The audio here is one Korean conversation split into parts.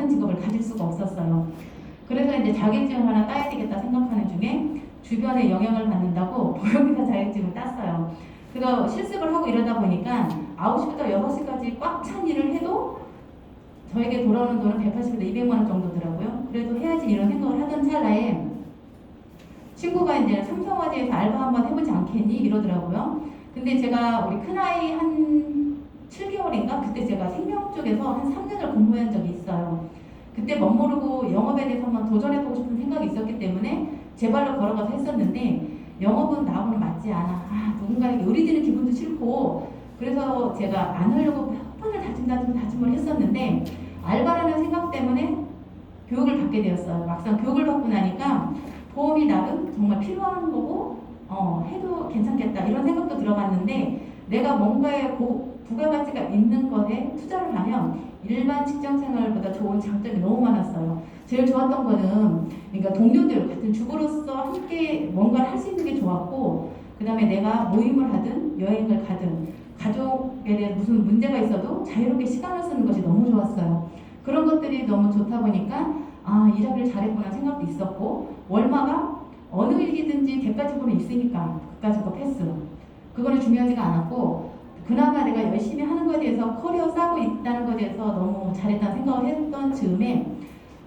영어는 직업을 가질 수가 없었어요. 그래서 이제 자격증 하나 따야 되겠다 생각하는 중에 주변에 영향을 받는다고 보육교사 자격증을 땄어요. 그래서 실습을 하고 이러다 보니까 9시부터 6시까지 꽉 찬 일을 해도 저에게 돌아오는 돈은 180에서 200만 원 정도더라고요. 그래도 해야지 이런 생각을 하던 찰나에 친구가 이제 삼성화재에서 알바 한번 해보지 않겠니? 이러더라고요. 근데 제가 우리 큰아이 한 7개월인가? 그때 제가 생명 쪽에서 한 3년을 근무한 적이 있어요. 그때 멋모르고 영업에 대해서 한번 도전해보고 싶은 생각이 있었기 때문에 제 발로 걸어가서 했었는데 영업은 나하고는 맞지 않아. 아, 누군가에게 의리지는 기분도 싫고 그래서 제가 안 하려고 몇 번을 다짐 다짐 다짐을 했었는데 알바라는 생각 때문에 교육을 받게 되었어요. 막상 교육을 받고 나니까 보험이 나름 정말 필요한 거고 어, 해도 괜찮겠다 이런 생각도 들어갔는데 내가 뭔가에 고, 부가가치가 있는 것에 투자를 하면 일반 직장 생활보다 좋은 장점이 너무 많았어요. 제일 좋았던 거는 그러니까 동료들 같은 주부로서 함께 뭔가를 할 수 있는 게 좋았고 그 다음에 내가 모임을 하든 여행을 가든 가족에 대한 무슨 문제가 있어도 자유롭게 시간을 쓰는 것이 너무 좋았어요. 그런 것들이 너무 좋다 보니까 아 일하기를 잘했구나 생각도 있었고 월마가 어느 일이든지 대가지고는 있으니까 그까짓 거 패스. 그거는 중요하지가 않았고 그나마 내가 열심히 하는 거에 대해서 커리어 쌓고 있다는 것에 대해서 너무 잘했다는 생각을 했던 즈음에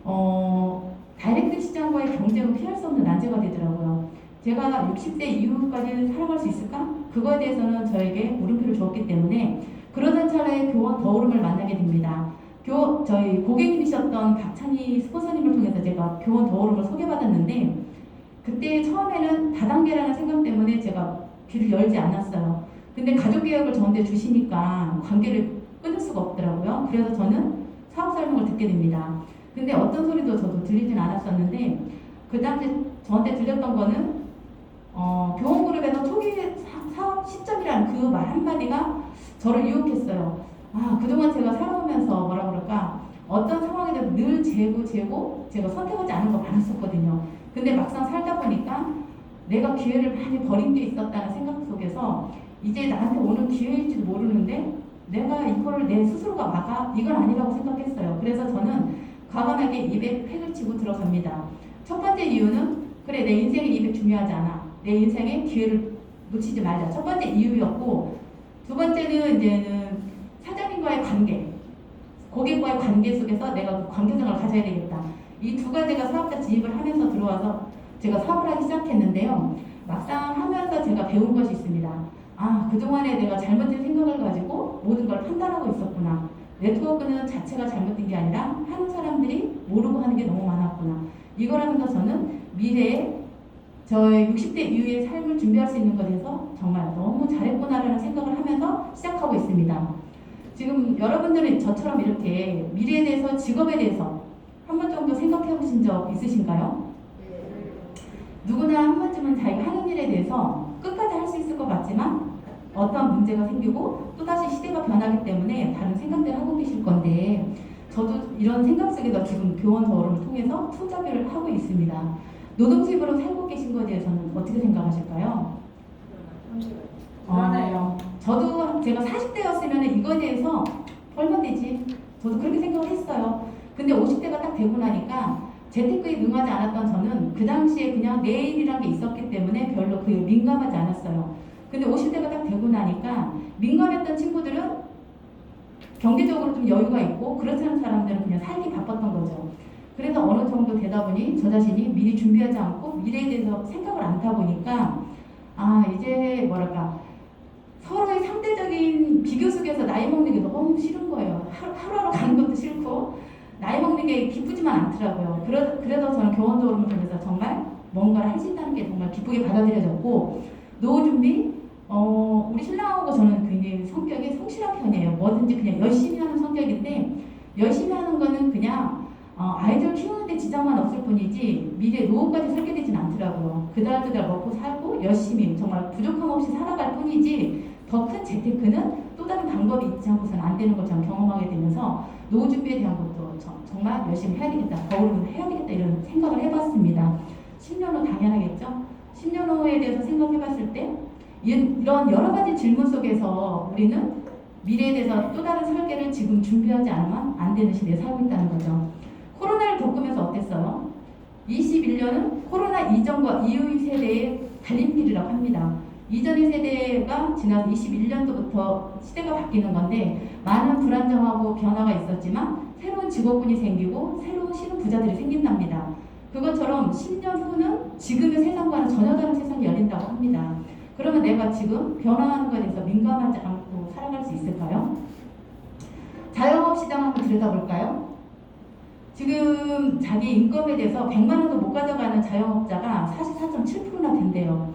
어, 다이렉트 시장과의 경쟁은 피할 수 없는 난제가 되더라고요. 제가 60대 이후까지 살아갈 수 있을까? 그거에 대해서는 저에게 물음표를 주었기 때문에 그러던 찰나에 교원 더오름을 만나게 됩니다. 교, 저희 고객님이셨던 박찬희 스폰서님을 통해서 제가 교원 더오름을 소개받았는데 그때 처음에는 다단계라는 생각 때문에 제가 귀를 열지 않았어요. 근데 가족 계약을 저한테 주시니까 관계를 끊을 수가 없더라고요. 그래서 저는 사업 설명을 듣게 됩니다. 근데 어떤 소리도 저도 들리진 않았었는데 그 당시 저한테 들렸던 거는 어, 교원그룹에서 초기 사- 사업 시점이라는 그말 한마디가 저를 유혹했어요. 아 그동안 제가 살아오면서 뭐라 그럴까 어떤 상황에도 늘 재고 재고 제가 선택하지 않은 거 많았었거든요. 근데 막상 살다 보니까 내가 기회를 많이 버린 게 있었다는 생각 속에서 이제 나한테 오는 기회일지도 모르는데 내가 이거를 내 스스로가 막아 이건 아니라고 생각했어요. 그래서 저는 과감하게 200 팩을 치고 들어갑니다. 첫 번째 이유는 그래 내 인생에 200 중요하지 않아. 내 인생에 기회를 놓치지 말자. 첫 번째 이유였고 두 번째는 이제는 사장님과의 관계, 고객과의 관계 속에서 내가 그 관계성을 가져야 되겠다. 이 두 가지가 사업자 진입을 하면서 들어와서 제가 사업을 하기 시작했는데요. 막상 하면서 제가 배운 것이 있습니다. 아, 그동안에 내가 잘못된 생각을 가지고 모든 걸 판단하고 있었구나. 네트워크는 자체가 잘못된 게 아니라 하는 사람들이 모르고 하는 게 너무 많았구나. 이걸 하면서 저는 미래에 저의 60대 이후의 삶을 준비할 수 있는 것에서 정말 너무 잘했구나라는 생각을 하면서 시작하고 있습니다. 지금 여러분들은 저처럼 이렇게 미래에 대해서 직업에 대해서 한 번 정도 생각해 보신 적 있으신가요? 누구나 한 번쯤은 자기가 하는 일에 대해서 끝까지 할 수 있을 것 같지만 어떤 문제가 생기고 또다시 시대가 변하기 때문에 다른 생각들을 하고 계실 건데 저도 이런 생각 속에서 지금 교원 저울을 통해서 투자비를 하고 있습니다. 노동 수입으로 살고 계신 것에 대해서는 어떻게 생각하실까요? 어, 저도 제가 40대였으면 이거에 대해서 얼마 되지? 저도 그렇게 생각을 했어요. 근데 50대가 딱 되고 나니까 재테크에 능하지 않았던 저는 그 당시에 그냥 내 일이란 게 있었기 때문에 별로 그에 민감하지 않았어요. 근데 50대가 딱 되고 나니까 민감했던 친구들은 경제적으로 좀 여유가 있고 그렇지 않은 사람들은 그냥 살기 바빴던 거죠. 그래서 어느 정도 되다 보니 저 자신이 미리 준비하지 않고 미래에 대해서 생각을 안 하다 보니까 아 이제 뭐랄까 서로의 상대적인 비교 속에서 나이 먹는 게 너무 싫은 거예요. 하루, 하루하루 가는 것도 싫고 나이 먹는 게 기쁘지만 않더라고요. 그래, 그래서 저는 교원 도움을 통해서 정말 뭔가를 있다는 게 정말 기쁘게 받아들여졌고 노후 준비 어, 우리 신랑하고 저는 굉장히 성격이 성실한 편이에요. 뭐든지 그냥 열심히 하는 성격인데 열심히 하는 거는 그냥 어, 아이들 키우는데 지장만 없을 뿐이지 미래 노후까지 설계되진 않더라고요. 그달 그달 먹고 살고 열심히 정말 부족함 없이 살아갈 뿐이지 더 큰 재테크는 또 다른 방법이 있지 않고서는 안 되는 걸 저는 경험하게 되면서 노후 준비에 대한 것도 저- 정말 열심히 해야 되겠다. 거울은 해야 되겠다 이런 생각을 해봤습니다. 10년 후 당연하겠죠? 10년 후에 대해서 생각해봤을 때 이- 이런 여러 가지 질문 속에서 우리는 미래에 대해서 또 다른 설계를 지금 준비하지 않으면 안 되는 시대에 살고 있다는 거죠. 코로나를 겪으면서 어땠어요? 21년은 코로나 이전과 이후의 세대의 달림길이라고 합니다. 이전의 세대가 지난 21년도부터 시대가 바뀌는 건데 많은 불안정하고 변화가 있었지만 새로운 직업군이 생기고 새로운 신흥 부자들이 생긴답니다. 그것처럼 10년 후는 지금의 세상과는 전혀 다른 세상이 열린다고 합니다. 그러면 내가 지금 변화하는 것에 대해서 민감하지 않고 살아갈 수 있을까요? 자영업 시장 한번 들여다볼까요? 지금 자기 인건비에 대해서 100만 원도 못 가져가는 자영업자가 44.7%나 된대요.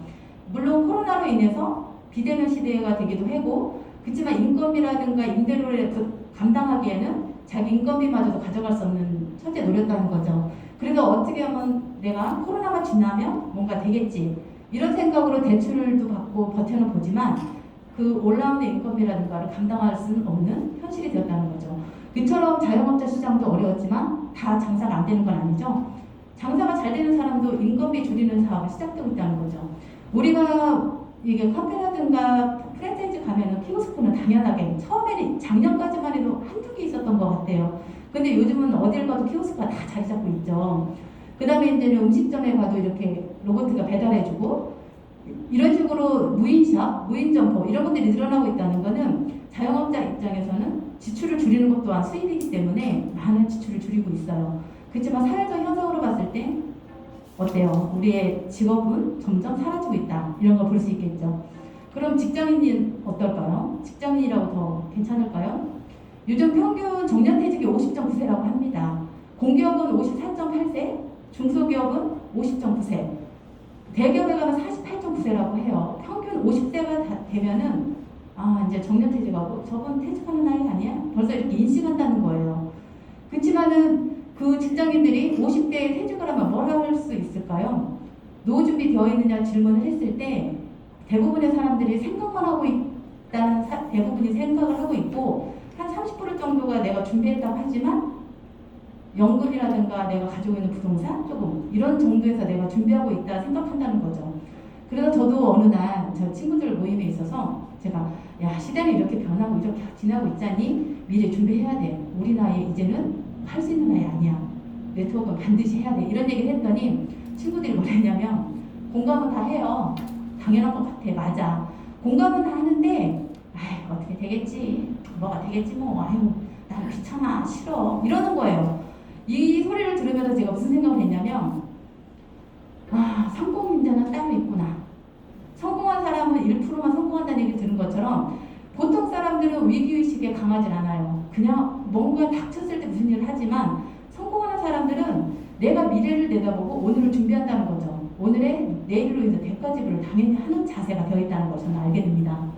물론 코로나로 인해서 비대면 시대가 되기도 하고 그렇지만 인건비라든가 임대료를 그 감당하기에는 자기 인건비마저도 가져갈 수 없는 처지에 놓였다는 거죠. 그래서 어떻게 하면 내가 코로나가 지나면 뭔가 되겠지 이런 생각으로 대출도 받고 버텨는 보지만 그 올라오는 인건비라든가를 감당할 수는 없는 현실이 되었다는 거죠. 그처럼 자영업자 시장도 어려웠지만 다 장사가 안 되는 건 아니죠. 장사가 잘 되는 사람도 인건비 줄이는 사업이 시작되고 있다는 거죠. 우리가 이게 카페라든가 프랜차이즈 가면은 키오스크는 당연하게 처음에는 작년까지만 해도 한두 개 있었던 것 같아요. 근데 요즘은 어딜 가도 키오스크가 다 자리 잡고 있죠. 그 다음에 이제는 음식점에 가도 이렇게 로봇가 배달해주고 이런 식으로 무인샵, 무인점포 이런 것들이 늘어나고 있다는 거는 자영업자 입장에서는 지출을 줄이는 것 또한 수입이기 때문에 많은 지출을 줄이고 있어요. 그렇지만 사회적 현상으로 봤을 때 어때요? 우리의 직업은 점점 사라지고 있다. 이런 걸 볼 수 있겠죠. 그럼 직장인은 어떨까요? 직장인이라고 더 괜찮을까요? 요즘 평균 정년퇴직이 50.9세라고 합니다. 공기업은 54.8세, 중소기업은 50.9세, 대기업에 가면 48.9세라고 해요. 평균 50세가 되면은 아 이제 정년퇴직하고 저건 퇴직하는 나이 아니야? 벌써 이렇게 인식한다는 거예요. 그렇지만은 그 직장인들이 50대에 퇴직을 하면 뭘할수 있을까요? 노후 준비 되어 있느냐 질문을 했을 때 대부분의 사람들이 생각만 하고 있다는 사, 대부분이 생각을 하고 있고 한 30% 정도가 내가 준비했다고 하지만 연금이라든가 내가 가지고 있는 부동산 조금 이런 정도에서 내가 준비하고 있다 생각한다는 거죠. 그래서 저도 어느 날 저 친구들 모임에 있어서 제가 야 시대는 이렇게 변하고 이렇게 지나고 있자니 미래 준비해야 돼. 우리 나이 이제는 할 수 있는 나이 아니야. 네트워크는 반드시 해야 돼. 이런 얘기를 했더니 친구들이 뭐랬냐면 공감은 다 해요. 당연한 것 같아. 맞아. 공감은 다 하는데 아이 어떻게 되겠지. 뭐가 되겠지 뭐. 아유 난 귀찮아. 싫어. 이러는 거예요. 이 소리를 들으면서 제가 무슨 생각을 했냐면 아 성공 인자는 따로 있구나. 성공한 사람은 1%만 성공한다는 얘기 들은 것처럼 보통 사람들은 위기의식에 강하진 않아요. 그냥 뭔가 닥쳤을 때 무슨 일을 하지만 성공하는 사람들은 내가 미래를 내다보고 오늘을 준비한다는 거죠. 오늘의 내일로 인해 대가 지불을 당연히 하는 자세가 되어 있다는 걸 저는 알게 됩니다.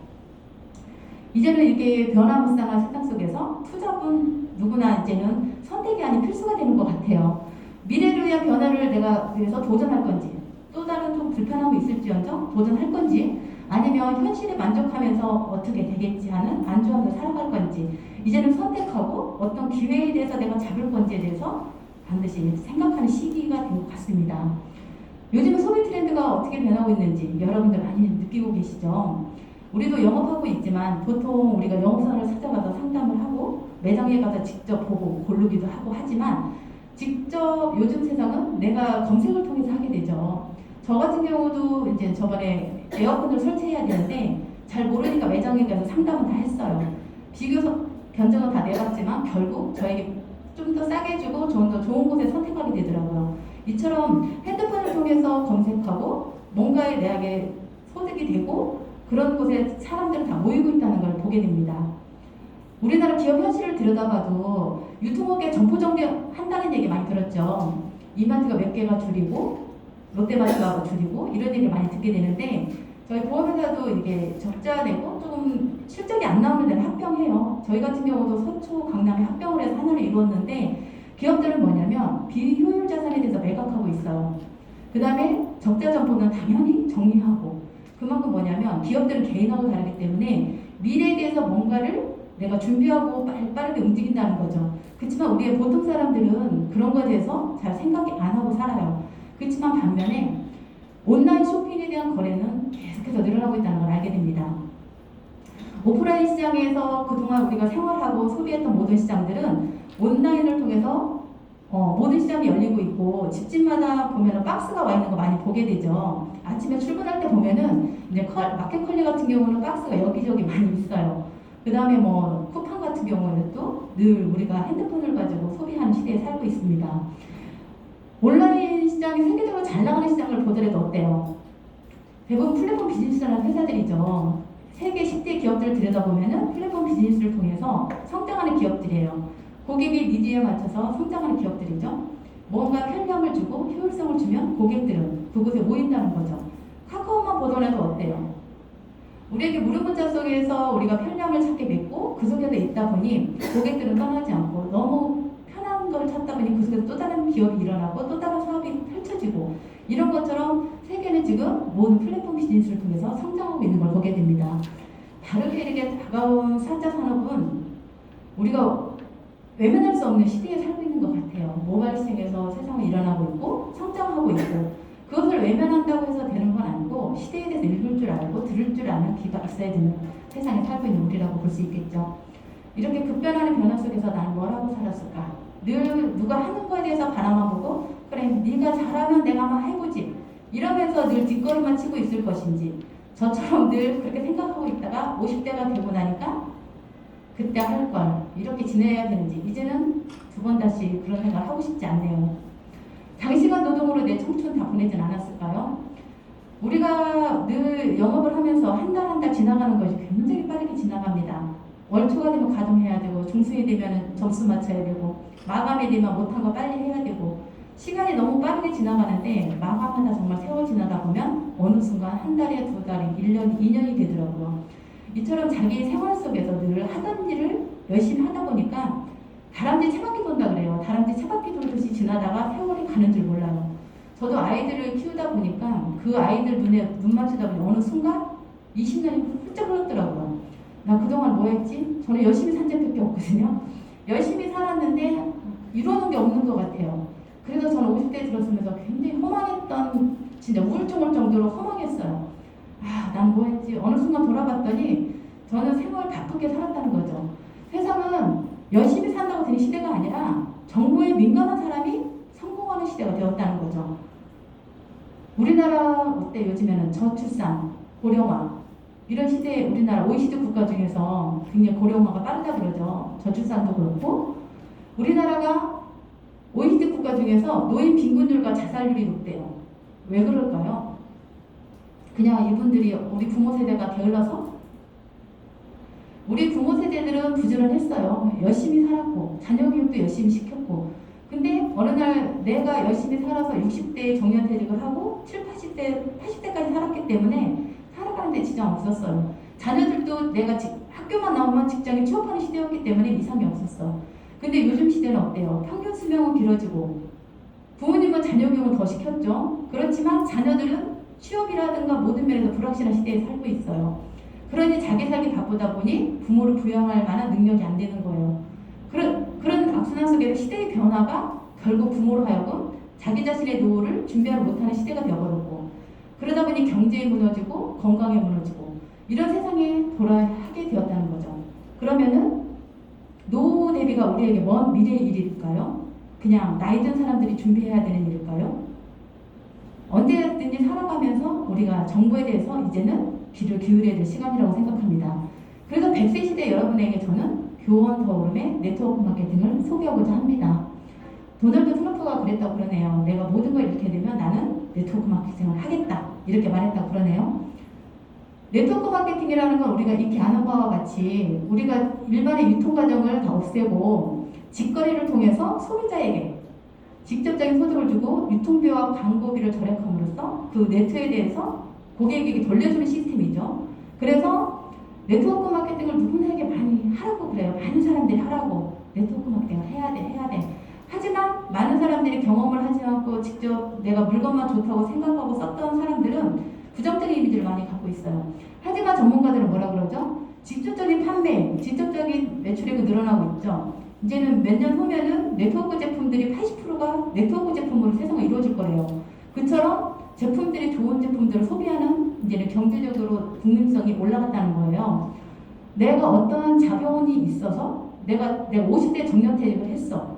이제는 이렇게 변화무쌍한 세상 속에서 투잡은 누구나 이제는 선택이 아닌 필수가 되는 것 같아요. 미래를 위한 변화를 내가 위해서 도전할 건지 또 다른 좀 불편함이 있을지언정 도전할 건지 아니면 현실에 만족하면서 어떻게 되겠지 하는 안주하면서 살아갈 건지 이제는 선택하고 어떤 기회에 대해서 내가 잡을 건지에 대해서 반드시 생각하는 시기가 된 것 같습니다. 요즘은 소비 트렌드가 어떻게 변하고 있는지 여러분들 많이 느끼고 계시죠? 우리도 영업하고 있지만 보통 우리가 영업사를 찾아가서 상담을 하고 매장에 가서 직접 보고 고르기도 하고 하지만 직접 요즘 세상은 내가 검색을 통해서 하게 되죠. 저 같은 경우도 이제 저번에 에어컨을 설치해야 되는데 잘 모르니까 매장에 가서 상담은 다 했어요. 비교 서- 견적은 다 내봤지만 결국 저에게 좀 더 싸게 주고 좀 더 좋은 곳에 선택하게 되더라고요. 이처럼 핸드폰을 통해서 검색하고 뭔가에 내게 소득이 되고 그런 곳에 사람들은 다 모이고 있다는 걸 보게 됩니다. 우리나라 기업 현실을 들여다봐도 유통업계 점포 정비한다는 얘기 많이 들었죠. 이마트가 몇 개가 줄이고 롯데마트가 줄이고 이런 얘기를 많이 듣게 되는데 저희 보험회사도 이게 적자 내고 조금 실적이 안 나오는 데는 합병해요. 저희 같은 경우도 서초, 강남에 합병을 해서 하나를 이루었는데 기업들은 뭐냐면 비효율 자산에 대해서 매각하고 있어요. 그 다음에 적자 점포는 당연히 정리하고 그만큼 뭐냐면 기업들은 개인하고 다르기 때문에 미래에 대해서 뭔가를 내가 준비하고 빠르, 빠르게 움직인다는 거죠. 그렇지만 우리의 보통 사람들은 그런 거에 대해서 잘 생각이 안 하고 살아요. 그렇지만 반면에 온라인 쇼핑에 대한 거래는 계속해서 늘어나고 있다는 걸 알게 됩니다. 오프라인 시장에서 그동안 우리가 생활하고 소비했던 모든 시장들은 온라인을 통해서 어, 모든 시장이 열리고 있고 집집마다 보면은 박스가 와 있는 거 많이 보게 되죠. 아침에 출근할 때 보면은 이제 컬, 마켓 컬리 같은 경우는 박스가 여기저기 많이 있어요. 그 다음에 뭐 쿠팡 같은 경우는 또 늘 우리가 핸드폰을 가지고 소비하는 시대에 살고 있습니다. 온라인 시장이 세계적으로 잘 나가는 시장을 보더라도 어때요? 대부분 플랫폼 비즈니스라는 회사들이죠. 세계 10대 기업들을 들여다보면은 플랫폼 비즈니스를 통해서 성장하는 기업들이에요. 고객의 니즈에 맞춰서 성장하는 기업들이죠. 뭔가 편리함을 주고 효율성을 주면 고객들은 그곳에 모인다는 거죠. 카카오만 보더라도 어때요? 우리에게 무료 문자 속에서 우리가 편리함을 찾게 됐고 그 속에서 있다 보니 고객들은 떠나지 않고 너무 편한 걸 찾다 보니 그 속에서 또 다른 기업이 일어나고 또 다른 사업이 펼쳐지고 이런 것처럼 세계는 지금 모든 플랫폼 비즈니스를 통해서 성장하고 있는 걸 보게 됩니다. 다르게 다가온 4차 산업은 우리가 외면할 수 없는 시대에 살고 있는 것 같아요. 모바일 시장에서 세상은 일어나고 있고 성장하고 있고 그것을 외면한다고 해서 되는 건 아니고 시대에 대해서 읽을 줄 알고 들을 줄 아는 귀가 있어야 되는 세상에 살고 있는 우리라고 볼 수 있겠죠. 이렇게 급변하는 변화 속에서 난 뭐라고 살았을까? 늘 누가 하는 거에 대해서 바라만 보고 그래 네가 잘하면 내가 한번 해보지 이러면서 늘 뒷걸음만 치고 있을 것인지 저처럼 늘 그렇게 생각하고 있다가 50대가 되고 나니까 그때 할 걸 이렇게 지내야 되는지 이제는 두 번 다시 그런 생각을 하고 싶지 않네요. 장시간 노동으로 내 청춘 다 보내진 않았을까요? 우리가 늘 영업을 하면서 한 달 한달 지나가는 것이 굉장히 빠르게 지나갑니다. 월초가 되면 가동해야 되고 중순이 되면 점수 맞춰야 되고 마감이 되면 못한 거 빨리 해야 되고 시간이 너무 빠르게 지나가는데 마감하다 정말 세월 지나다 보면 어느 순간 한 달에 두 달이 1년, 2년이 되더라고요. 이처럼 자기 생활 속에서 늘 하던 일을 열심히 하다 보니까 다람쥐 채바퀴 돈다 그래요. 다람쥐 채바퀴 돌듯이 지나다가 세월이 가는 줄 몰라요. 저도 아이들을 키우다 보니까 그 아이들 눈에 눈 맞추다 보니 어느 순간 20년이 훌쩍 흘렀더라고요. 나 그동안 뭐 했지? 저는 열심히 산 적밖에 없거든요. 열심히 살았는데 이루어놓은 게 없는 것 같아요. 그래서 저는 50대 들었으면서 굉장히 허망했던 진짜 우울증 올 정도로 허망했어요. 아, 난 뭐 했지? 어느 순간 돌아봤더니 저는 생활 바쁘게 살았다는 거죠. 세상은 열심히 산다고 되는 시대가 아니라 정보에 민감한 사람이 성공하는 시대가 되었다는 거죠. 우리나라 어때 요즘에는 저출산, 고령화 이런 시대에 우리나라 OECD 국가 중에서 굉장히 고령화가 빠르다 그러죠. 저출산도 그렇고 우리나라가 국가 중에서 노인 빈곤율과 자살률이 높대요. 왜 그럴까요? 그냥 이분들이 우리 부모 세대가 게을러서 우리 부모 세대들은 부지런했어요. 열심히 살았고 자녀 교육도 열심히 시켰고 근데 어느 날 내가 열심히 살아서 60대에 정년퇴직을 하고 7, 80대, 80대까지 살았기 때문에 살아가는데 지장 없었어요. 자녀들도 내가 직- 학교만 나오면 직장에 취업하는 시대였기 때문에 이상이 없었어. 근데 요즘 시대는 어때요? 평균 수명은 길어지고 부모님은 자녀 교육을 더 시켰죠. 그렇지만 자녀들은 취업이라든가 모든 면에서 불확실한 시대에 살고 있어요. 그러니 자기 살기 바쁘다 보니 부모를 부양할 만한 능력이 안 되는 거예요. 그런, 그런 악순환 속에서 시대의 변화가 결국 부모로 하여금 자기 자신의 노후를 준비하지 못하는 시대가 되어버렸고 그러다 보니 경제에 무너지고 건강에 무너지고 이런 세상에 돌아가게 되었다는 거죠. 그러면은 노후 대비가 우리에게 먼 미래의 일일까요? 그냥 나이 든 사람들이 준비해야 되는 일일까요? 언제든지 살아가면서 우리가 정보에 대해서 이제는 귀를 기울여야 될 시간이라고 생각합니다. 그래서 100세 시대 여러분에게 저는 교원 더오름의 네트워크 마케팅을 소개하고자 합니다. 도널드 트럼프가 그랬다고 그러네요. 내가 모든 걸 잃게 되면 나는 네트워크 마케팅을 하겠다. 이렇게 말했다고 그러네요. 네트워크 마케팅이라는 건 우리가 익히 아는 바와 같이 우리가 일반의 유통 과정을 다 없애고 직거래를 통해서 소비자에게 직접적인 소득을 주고 유통비와 광고비를 절약함으로써 그 네트에 대해서 고객에게 돌려주는 시스템이죠. 그래서 네트워크 마케팅을 누구나에게 많이 하라고 그래요. 많은 사람들이 하라고 네트워크 마케팅을 해야 돼, 해야 돼. 하지만 많은 사람들이 경험을 하지 않고 직접 내가 물건만 좋다고 생각하고 썼던 사람들은 부정적인 이미지를 많이 갖고 있어요. 하지만 전문가들은 뭐라 그러죠? 직접적인 판매, 직접적인 매출액이 늘어나고 있죠. 이제는 몇 년 후면은 네트워크 제품들이 80%가 네트워크 제품으로 세상에 이루어질 거래요. 그처럼 제품들이 좋은 제품들을 소비하는 이제는 경제적으로 국민성이 올라갔다는 거예요. 내가 어떠한 자본이 있어서 내가 내가 50대 정년 퇴직을 했어.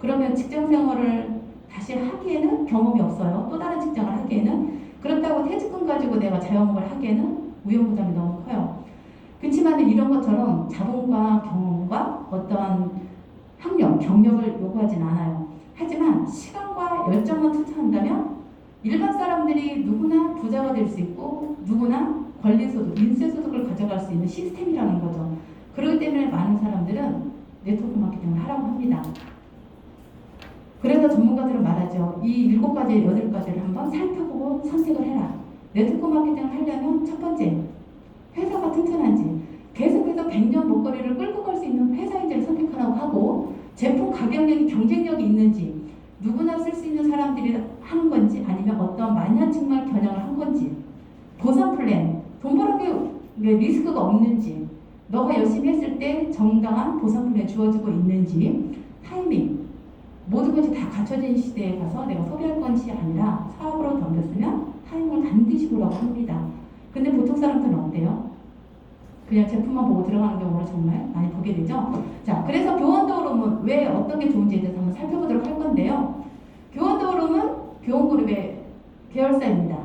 그러면 직장 생활을 다시 하기에는 경험이 없어요. 또 다른 직장을 하기에는 그렇다고 퇴직금 가지고 내가 자영업을 하기에는 위험 부담이 너무 커요. 그렇지만 이런 것처럼 자본과 경험과 어떠한 학력, 경력을 요구하진 않아요. 하지만 시간과 열정만 투자한다면 일반 사람들이 누구나 부자가 될 수 있고 누구나 권리소득, 인쇄소득을 가져갈 수 있는 시스템이라는 거죠. 그렇기 때문에 많은 사람들은 네트워크 마케팅을 하라고 합니다. 그래서 전문가들은 말하죠. 이 일곱 가지, 여덟 가지를 한번 살펴보고 선택을 해라. 네트워크 마케팅을 하려면 첫 번째, 회사가 튼튼한지, 계속해서 100년 목걸이를 끌고 갈 수 있는 회사인지를 선택하라고 하고, 제품 가격력이 경쟁력이 있는지, 누구나 쓸 수 있는 사람들이 하는 건지, 아니면 어떤 만년층만 겨냥을 한 건지, 보상 플랜, 돈 벌기 리스크가 없는지, 너가 열심히 했을 때 정당한 보상 플랜 주어지고 있는지, 타이밍, 모든 것이 다 갖춰진 시대에 가서 내가 소비할 것이 아니라 사업으로 덤볐으면 타임을 반드시 보라고 합니다. 근데 보통 사람들은 어때요? 그냥 제품만 보고 들어가는 경우를 정말 많이 보게 되죠. 자, 그래서 교원도우름은 왜 어떤 게 좋은지에 대해서 한번 살펴보도록 할 건데요. 교원도우름은 교원그룹의 계열사입니다.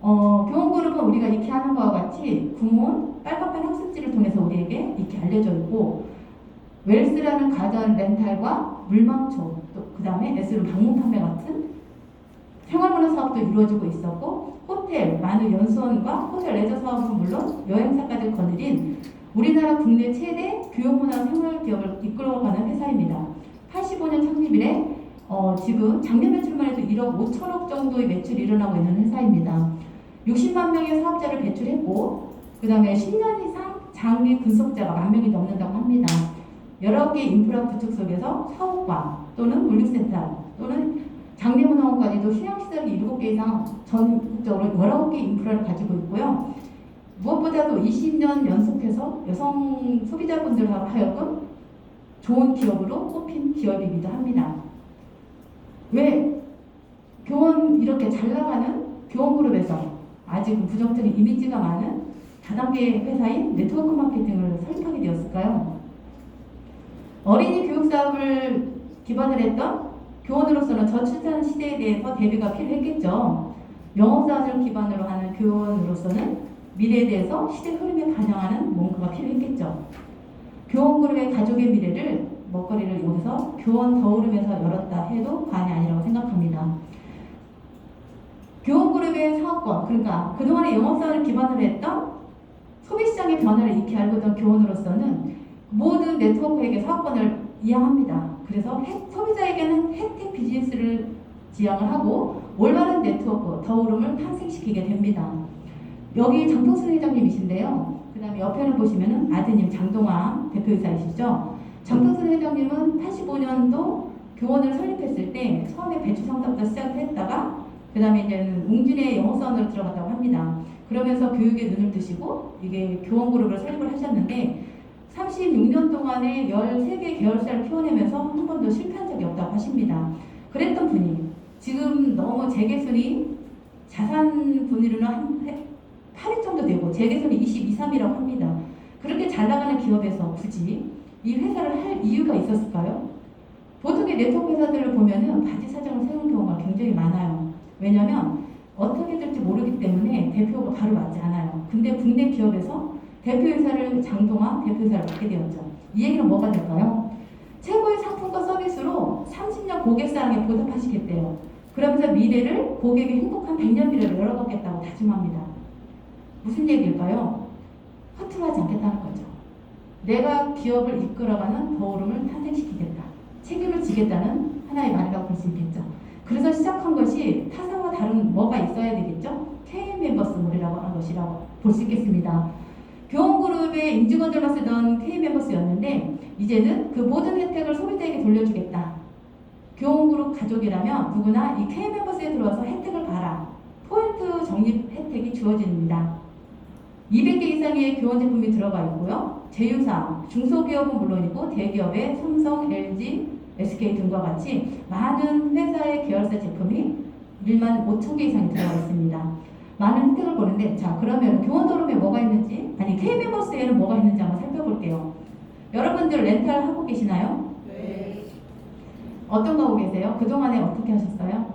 어, 교원그룹은 우리가 익히 하는 것과 같이 구몬, 빨간펜 학습지를 통해서 우리에게 익히 알려져 있고 웰스라는 가전 렌탈과 물망초, 또 그 다음에 S는 방문 판매 같은 생활문화 사업도 이루어지고 있었고 호텔, 많은 연수원과 호텔 레저 사업은 물론 여행사까지 거느린 우리나라 국내 최대 교육문화 생활 기업을 이끌어가는 회사입니다. 85년 창립 이래 어, 지금 작년 매출만 해도 1억 5천억 정도의 매출이 일어나고 있는 회사입니다. 60만 명의 사업자를 배출했고 그 다음에 10년 이상 장기 근속자가 만 명이 넘는다고 합니다. 여러 개 인프라 구축 속에서 사업과 또는 물류센터 또는 장례문화원까지도 휴양시설이 7개 이상 전국적으로 여러 개 인프라를 가지고 있고요. 무엇보다도 20년 연속해서 여성 소비자분들하고 하여금 좋은 기업으로 꼽힌 기업이기도 합니다. 왜 교원 이렇게 잘 나가는 교원그룹에서 아직 부정적인 이미지가 많은 다단계 회사인 네트워크 마케팅을 설립하게 되었을까요? 어린이 교육 사업을 기반을 했던 교원으로서는 저출산 시대에 대해서 대비가 필요했겠죠. 영업사업을 기반으로 하는 교원으로서는 미래에 대해서 시대 흐름에 반영하는 뭔가가 필요했겠죠. 교원그룹의 가족의 미래를 먹거리를 여기서 교원 더오름에서 열었다 해도 과언이 아니라고 생각합니다. 교원그룹의 사업권, 그러니까 그동안의 영업사업을 기반으로 했던 소비시장의 변화를 익히 알고 있던 교원으로서는 모든 네트워크에게 사업권을 이양합니다. 그래서 혜- 소비자에게는 혜택 비즈니스를 지향을 하고 올바른 네트워크, 더오름을 탄생시키게 됩니다. 여기 장동순 회장님이신데요. 그 다음에 옆에는 보시면은 아드님 장동환 대표이사이시죠. 장동순 회장님은 85년도 교원을 설립했을 때 처음에 배추 상담부터 시작을 했다가 그 다음에 이제는 웅진의 영어사원으로 들어갔다고 합니다. 그러면서 교육에 눈을 뜨시고 이게 교원 그룹을 설립을 하셨는데 36년 동안에 13개 계열사를 키워내면서 한 번도 실패한 적이 없다고 하십니다. 그랬던 분이 지금 너무 재계순이 자산 분위로는 한 8위 정도 되고 재계순이 22, 3위라고 합니다. 그렇게 잘 나가는 기업에서 굳이 이 회사를 할 이유가 있었을까요? 보통의 네트워크 회사들을 보면은 바지 사장을 세우는 경우가 굉장히 많아요. 왜냐하면 어떻게 될지 모르기 때문에 대표가 바로 맞지 않아요. 근데 국내 기업에서 대표이사를 장동화 대표이사를 맡게 되었죠. 이 얘기는 뭐가 될까요? 최고의 상품과 서비스로 30년 고객 사랑에 보답하시겠대요. 그러면서 미래를 고객의 행복한 100년 미래를 열어가겠다고 다짐합니다. 무슨 얘기일까요? 허투루하지 않겠다는 거죠. 내가 기업을 이끌어가는 더오름을 탄생시키겠다. 책임을 지겠다는 하나의 말이라고 볼 수 있겠죠. 그래서 시작한 것이 타사와 다른 뭐가 있어야 되겠죠? KM 멤버스 몰이라고 하는 것이라고 볼 수 있겠습니다. 교원그룹의 임직원들만 쓰던 K 멤버스였는데 이제는 그 모든 혜택을 소비자에게 돌려주겠다. 교원그룹 가족이라면 누구나 이 K 멤버스에 들어와서 혜택을 봐라. 포인트 적립 혜택이 주어집니다. 200개 이상의 교원 제품이 들어가 있고요. 제휴사, 중소기업은 물론이고 대기업의 삼성, LG, SK 등과 같이 많은 회사의 계열사 제품이 1만 5천 개 이상이 들어가 있습니다. 많은 혜택을 보는데 자 그러면 교원도름에 뭐가 있는지 아니 K멤버스에는 뭐가 있는지 한번 살펴볼게요. 여러분들 렌탈 하고 계시나요? 네. 어떤 거 하고 계세요? 그동안에 어떻게 하셨어요?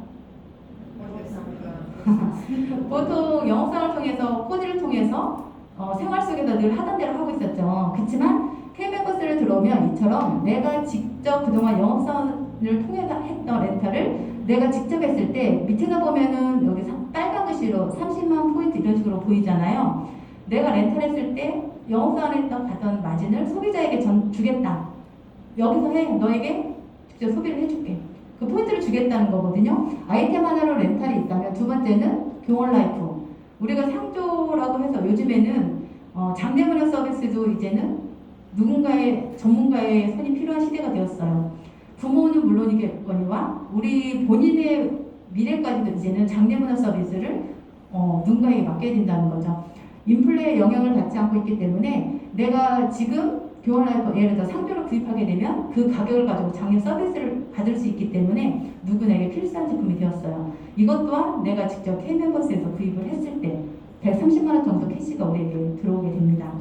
보통 영업상을 통해서 코디를 통해서 어, 생활 속에서 늘 하던 대로 하고 있었죠. 그렇지만 K멤버스를 들어오면 이처럼 내가 직접 그동안 영업사원을 통해서 했던 렌탈을 내가 직접 했을 때 밑에다 보면은 여기 글씨로 30만 포인트 이런 식으로 보이잖아요. 내가 렌탈했을 때 영업사원에 했던 받던 마진을 소비자에게 전 주겠다. 여기서 해 너에게 직접 소비를 해줄게. 그 포인트를 주겠다는 거거든요. 아이템 하나로 렌탈이 있다면 두 번째는 교원 라이프. 우리가 상조라고 해서 요즘에는 어, 장례문화 서비스도 이제는 누군가의 전문가의 손이 필요한 시대가 되었어요. 부모는 물론이겠거니와 우리 본인의 미래까지도 이제는 장례문화 서비스를 어, 누군가에게 맡겨야 된다는 거죠. 인플레의 영향을 받지 않고 있기 때문에 내가 지금 교원 라이프 예를 들어 상조를 구입하게 되면 그 가격을 가지고 장례 서비스를 받을 수 있기 때문에 누구에게 필수한 제품이 되었어요. 이것 또한 내가 직접 K멤버스에서 구입을 했을 때 130만 원 정도 캐시가 우리에게 들어오게 됩니다.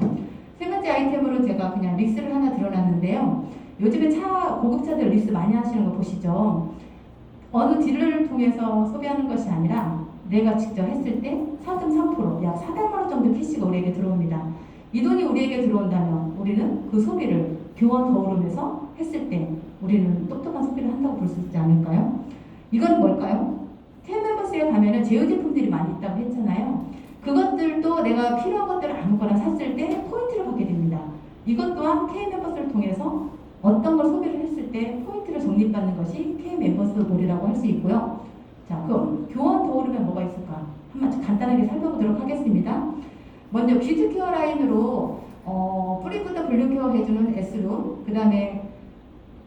세 번째 아이템으로 제가 그냥 릭스를 하나 들어놨는데요. 요즘에 차 고급차들 릭스 많이 하시는 거 보시죠. 어느 딜러를 통해서 소비하는 것이 아니라 내가 직접 했을 때 4.3%, 약 400만 원 정도 캐시가 우리에게 들어옵니다. 이 돈이 우리에게 들어온다면 우리는 그 소비를 교원 더오름에서 했을 때 우리는 똑똑한 소비를 한다고 볼 수 있지 않을까요? 이건 뭘까요? K멤버스에 가면은 제휴 제품들이 많이 있다고 했잖아요. 그것들도 내가 필요한 것들을 아무거나 샀을 때 포인트를 받게 됩니다. 이것 또한 K멤버스를 통해서 어떤 걸 소비를 했을 때 포인트를 적립받는 것이 K멤버스 몰이라고 할 수 있고요. 자, 그럼 교원 더 오르면 뭐가 있을까? 한번 간단하게 살펴보도록 하겠습니다. 먼저 뷰티 케어 라인으로 어, 뿌리부터 블루 케어 해주는 S룸, 그 다음에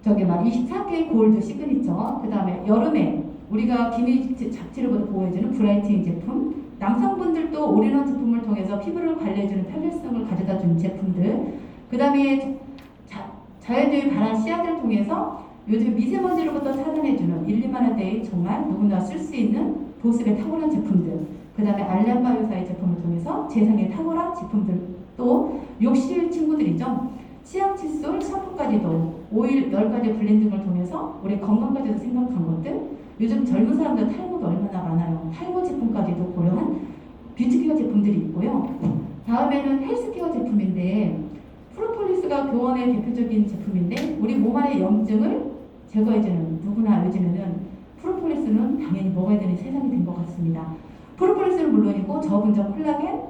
저기 막 24K 골드 시그니처, 그 다음에 여름에 우리가 기미 잡티를 보호해주는 브라이트닝 제품, 남성분들도 올인원 제품을 통해서 피부를 관리해주는 편리성을 가져다주는 제품들, 그 다음에 자연주의 발한 씨앗을 통해서 요즘 미세먼지로부터 차단해주는 1, 2만 원대의 정말 누구나 쓸 수 있는 보습에 탁월한 제품들, 그 다음에 알렌바이오사의 제품을 통해서 재생에 탁월한 제품들, 또 욕실 친구들이죠. 치약, 칫솔, 샴푸까지도 오일 10가지 블렌딩을 통해서 우리 건강까지도 생각한 것들, 요즘 젊은 사람들 탈모도 얼마나 많아요. 탈모 제품까지도 고려한 뷰티케어 제품들이 있고요. 다음에는 헬스케어 제품인데 프로폴리스가 교원의 대표적인 제품인데 우리 몸 안의 염증을 제거해주는 누구나 요즘에는 프로폴리스는 당연히 먹어야 되는 세상이 된 것 같습니다. 프로폴리스는 물론이고 저분자 콜라겐,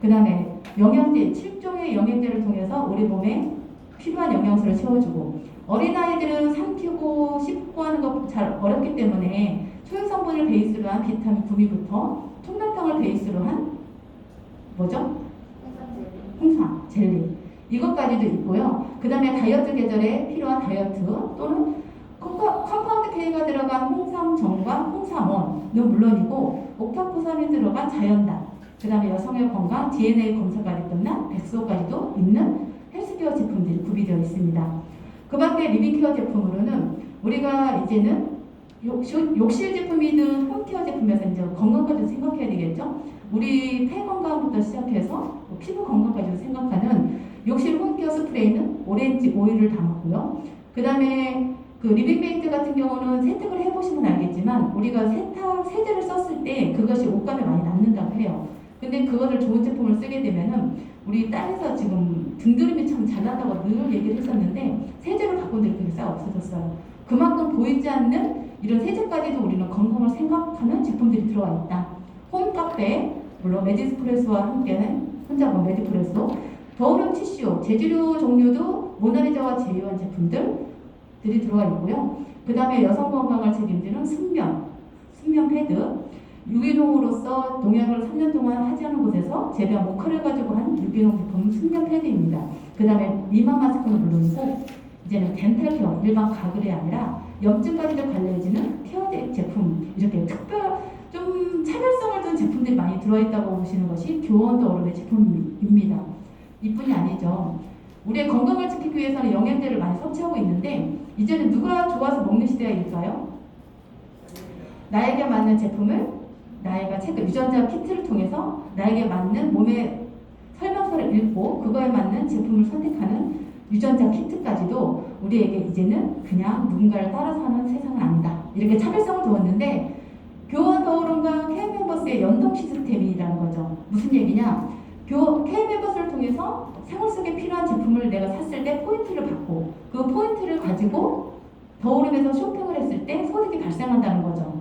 그 다음에 영양제, 7종의 영양제를 통해서 우리 몸에 필요한 영양소를 채워주고 어린아이들은 삼키고 씹고 하는 거잘 어렵기 때문에 초유성분을 베이스로 한 비타민 구미부터 통나탕을 베이스로 한 뭐죠? 홍삼, 젤리 이것까지도 있고요. 그 다음에 다이어트 계절에 필요한 다이어트 또는 컴파, 컴파운드 K가 들어간 홍삼정과 홍삼원은 물론이고 옥타코산이 들어간 자연단 그 다음에 여성의 건강 DNA 검사까지 끝난 백소까지도 있는 헬스케어 제품들이 구비되어 있습니다. 그 밖에 리빙케어 제품으로는 우리가 이제는 욕실, 욕실 제품이든 홈케어 제품에서 이제 건강까지 생각해야 되겠죠. 우리 폐 건강부터 시작해서 피부 건강까지 생각하는 욕실 홈케어 스프레이는 오렌지 오일을 담았고요. 그 다음에 그 리빙메이트 같은 경우는 세탁을 해보시면 알겠지만 우리가 세탁 세제를 썼을 때 그것이 옷감에 많이 남는다고 해요. 근데 그거를 좋은 제품을 쓰게 되면은 우리 딸에서 지금 등드름이 참 잘 난다고 늘 얘기를 했었는데 세제를 바꾼 데그게 싹 없어졌어요. 그만큼 보이지 않는 이런 세제까지도 우리는 건강을 생각하는 제품들이 들어와 있다. 홈카페 물론 메디스프레소와 함께는 혼자 뭐 메디프레소 더우름 티슈 재질료 종류도 모나리자와 제휴한 제품들들이 들어와 있고요. 그 다음에 여성 건강을 책임지는 숙면 숙면 패드 유기농으로서 농약을 3년 동안 하지 않은 곳에서 재배한 모카를 가지고 한 유기농 제품 숙면 패드입니다. 그 다음에 미마 마스크는 물론이고 이제는 덴탈 케어 일반 가글이 아니라 염증까지도 관리해주는 케어 제품 이렇게 특별 좀 차별성을 둔 제품들이 많이 들어있다고 보시는 것이 교원도 어른의 제품입니다. 이뿐이 아니죠. 우리의 건강을 지키기 위해서는 영양제를 많이 섭취하고 있는데 이제는 누가 좋아서 먹는 시대일까요? 나에게 맞는 제품을 나이가 체크 유전자 키트를 통해서 나에게 맞는 몸의 설명서를 읽고 그거에 맞는 제품을 선택하는 유전자 키트까지도 우리에게 이제는 그냥 누군가를 따라 사는 세상은 아니다. 이렇게 차별성을 두었는데 교원 더오름과 K멤버스의 연동 시스템이라는 거죠. 무슨 얘기냐? 교 K멤버스를 통해서 생활 속에 필요한 제품을 내가 샀을 때 포인트를 받고 그 포인트를 가지고 더오름에서 쇼핑을 했을 때 소득이 발생한다는 거죠.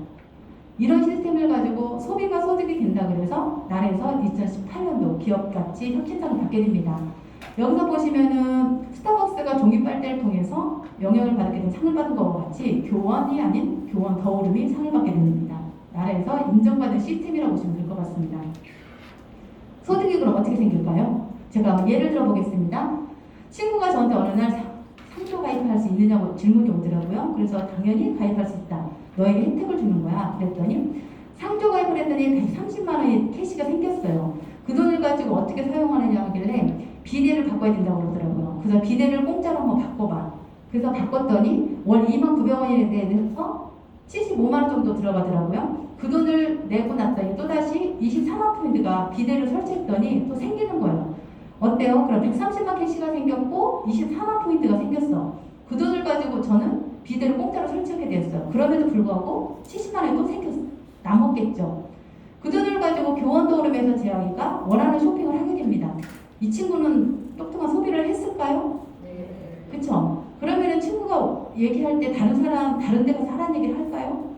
이런 시스템을 가지고 소비가 소득이 된다 그래서 나라에서 2018년도 기업 가치 혁신상을 받게 됩니다. 여기서 보시면은 스타벅스가 종이 빨대를 통해서 영향을 받게 된 상을 받은 것과 같이 교원이 아닌 교원 더오름이 상을 받게 됩니다. 나라에서 인정받은 시스템이라고 보시면 될 것 같습니다. 소득이 그럼 어떻게 생길까요? 제가 예를 들어 보겠습니다. 친구가 저한테 어느 날 상- 상조 가입할 수 있느냐고 질문이 오더라고요. 그래서 당연히 가입할 수 있다. 너에게 혜택을 주는 거야. 그랬더니 상조 가입을 했더니 130만 원의 캐시가 생겼어요. 그 돈을 가지고 어떻게 사용하느냐 하길래 비대를 바꿔야 된다고 그러더라고요. 그래서 비대를 공짜로 한번 바꿔봐. 그래서 바꿨더니 월 2만 900 원에 대해서 75만 원 정도 들어가더라고요. 그 돈을 내고 났더니 또다시 24만 포인트가 비대를 설치했더니 또 생기는 거예요. 어때요? 그럼 130만 캐시가 생겼고 24만 포인트가 생겼어. 그 돈을 가지고 저는 비대를 공짜로 설치하게 되었어요. 그럼에도 불구하고 70만 원이 또 생겼, 남았겠죠. 그 돈을 가지고 교원도 오름에서 제 아이가 원하는 쇼핑을 하게 됩니다. 이 친구는 똑똑한 소비를 했을까요? 그쵸? 그러면은 친구가 얘기할 때 다른 사람, 다른 데 가서 하라는 얘기를 할까요?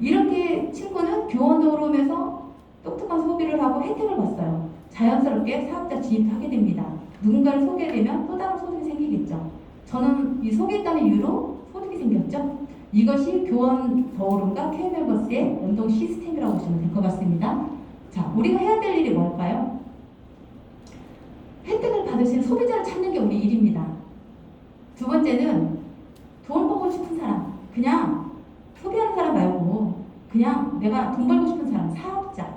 이렇게 친구는 교원도 오름에서 똑똑한 소비를 하고 혜택을 봤어요. 자연스럽게 사업자 진입하게 됩니다. 누군가를 소개되면 또 다른 소득이 생기겠죠. 저는 이 소개했다는 이유로 소득이 생겼죠. 이것이 교원 더오름과 K멤버스의 연동 시스템이라고 보시면 될 것 같습니다. 자, 우리가 해야 될 일이 뭘까요? 혜택을 받으실 소비자를 찾는 게 우리 일입니다. 두 번째는 돈 벌고 싶은 사람, 그냥 소비하는 사람 말고 그냥 내가 돈 벌고 싶은 사람, 사업자.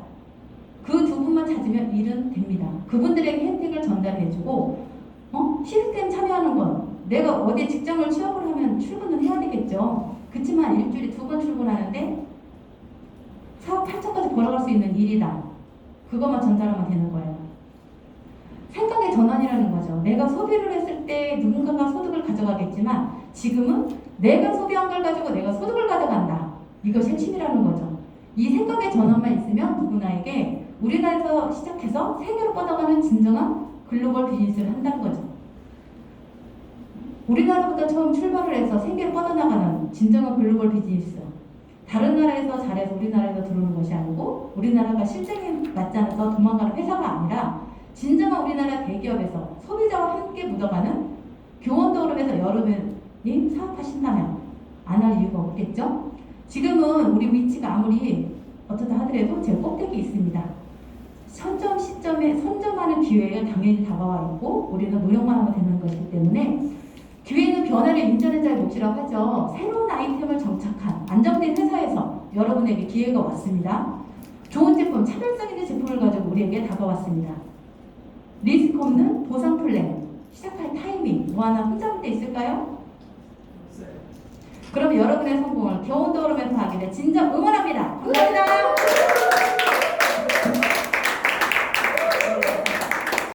그 두 분만 찾으면 일은 됩니다. 그분들에게 혜택을 전달해주고, 어? 시스템 참여하는 건 내가 어디 직장을 취업을 하면 출근은 해야 되겠죠. 그렇지만 일주일에 두 번 출근하는데 사업 8천까지 벌어갈 수 있는 일이다. 그것만 전달하면 되는 거예요. 전환이라는 거죠. 내가 소비를 했을 때 누군가가 소득을 가져가겠지만 지금은 내가 소비한 걸 가지고 내가 소득을 가져간다. 이것이 핵심이라는 거죠. 이 생각의 전환만 있으면 누구나에게 우리나라에서 시작해서 세계로 뻗어가는 진정한 글로벌 비즈니스를 한다는 거죠. 우리나라부터 처음 출발을 해서 세계로 뻗어나가는 진정한 글로벌 비즈니스. 다른 나라에서 잘해서 우리나라에서 들어오는 것이 아니고 우리나라가 실정에 맞지 않아서 도망가는 회사가 아니라 진정한 우리나라 대기업에서 소비자와 함께 묻어가는 교원도 오름에서 여러분이 사업하신다면 안 할 이유가 없겠죠? 지금은 우리 위치가 아무리 어떻다 하더라도 제 꼭대기에 있습니다. 선점 시점에 선점하는 기회가 당연히 다가와 있고 우리는 노력만 하면 되는 것이기 때문에 기회는 변화를 인정의 자의 몫이라고 하죠. 새로운 아이템을 정착한 안정된 회사에서 여러분에게 기회가 왔습니다. 좋은 제품, 차별성 있는 제품을 가지고 우리에게 다가왔습니다. 리스크 없는 보상 플랜, 시작할 타이밍, 뭐 하나 혼잡할 때 있을까요? 그럼 여러분의 성공을 겨운 떠오르면서 하기를 진정 응원합니다. 감사합니다.